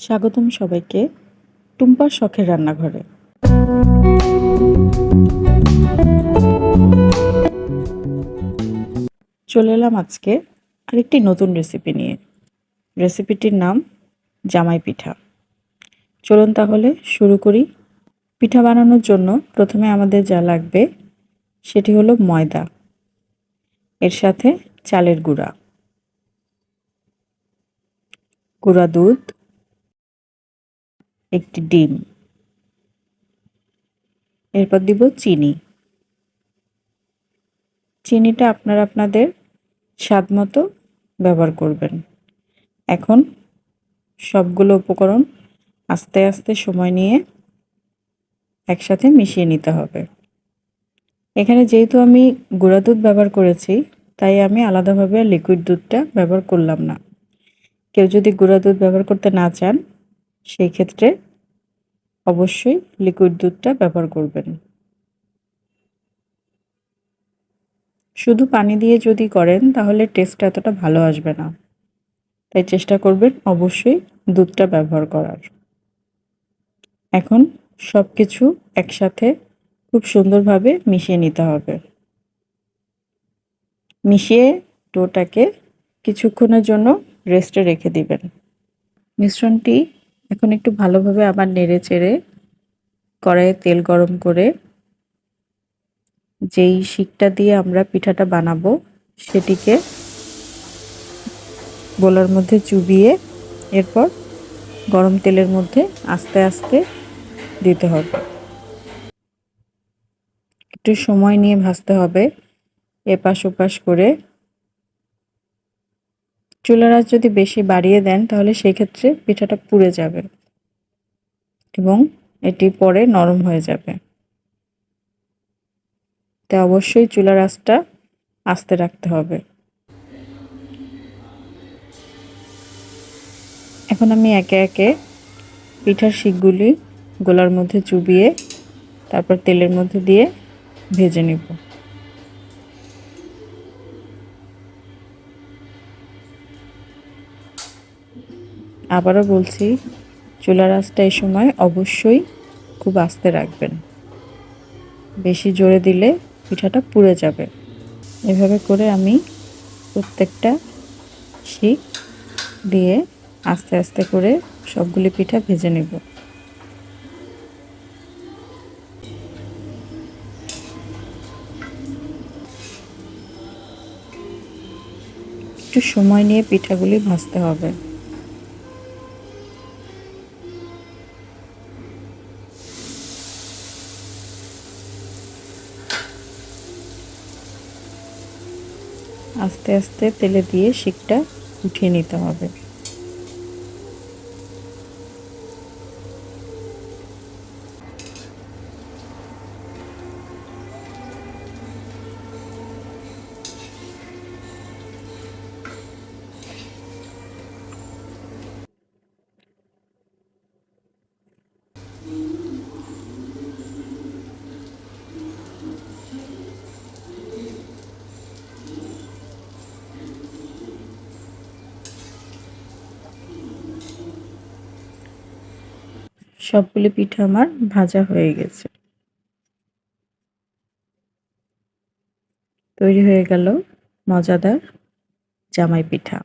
স্বাগতম সবাইকে টুম্পার শখের রান্নাঘরে। চলে এলাম আজকে আরেকটি নতুন রেসিপি নিয়ে। রেসিপিটির নাম জামাই পিঠা। চলুন তাহলে শুরু করি। পিঠা বানানোর জন্য প্রথমে আমাদের যা লাগবে সেটি হলো ময়দা, এর সাথে চালের গুঁড়া। গুঁড়া দুধ একটি ডিম। এরপর দিব চিনি। চিনিটা আপনারা আপনাদের স্বাদ মতো ব্যবহার করবেন। এখন সবগুলো উপকরণ আস্তে আস্তে সময় নিয়ে একসাথে মিশিয়ে নিতে হবে। এখানে যেহেতু আমি গুঁড়া দুধ ব্যবহার করেছি, তাই আমি আলাদাভাবে লিকুইড দুধটা ব্যবহার করলাম না। কেউ যদি গুঁড়া দুধ ব্যবহার করতে না চান সেই ক্ষেত্রে অবশ্যই লিকুইড দুধটা ব্যবহার করবেন। শুধু পানি দিয়ে যদি করেন, তাহলে টেস্টটা এতটা ভালো আসবে না। তাই চেষ্টা করবেন অবশ্যই দুধটা ব্যবহার করার। এখন সব কিছু একসাথে খুব সুন্দরভাবে মিশিয়ে নিতে হবে। মিশিয়ে ডোটাকে কিছুক্ষণের জন্য রেস্টে রেখে দিবেন। মিশ্রণটি এখন একটু ভালোভাবে আবার নেড়ে চেড়ে কড়াইয়ে তেল গরম করে যেই শিকটা দিয়ে আমরা পিঠাটা বানাবো, সেটিকে গোলার মধ্যে চুবিয়ে এরপর গরম তেলের মধ্যে আস্তে আস্তে দিতে হবে। একটু সময় নিয়ে ভাজতে হবে, এপাশ ওপাশ করে চুলার আঁচ যদি বেশি বাড়িয়ে দেন, তাহলে সেই ক্ষেত্রে পিঠাটা পুড়ে যাবে এবং এটি পরে নরম হয়ে যাবে। তাই অবশ্যই চুলার আঁচটা আস্তে রাখতে হবে। এখন আমি একে একে পিঠার শিকগুলি গোলার মধ্যে চুবিয়ে, তারপর তেলের মধ্যে দিয়ে ভেজে নিব। আবারও বলছি চুলার আঁচটা এই সময় অবশ্যই খুব আস্তে রাখবেন। বেশি জোরে দিলে পিঠাটা পুড়ে যাবে। এভাবে করে আমি প্রত্যেকটা শিক দিয়ে আস্তে আস্তে করে সবগুলি পিঠা ভেজে নেব। একটু সময় নিয়ে পিঠাগুলি ভাজতে হবে। আস্তে আস্তে তেলে দিয়ে শিকটা উঠিয়ে নিতে হবে। সবগুলি পিঠা আমার ভাজা হয়ে গেছে। তৈরি হয়ে গেল মজাদার জামাই পিঠা।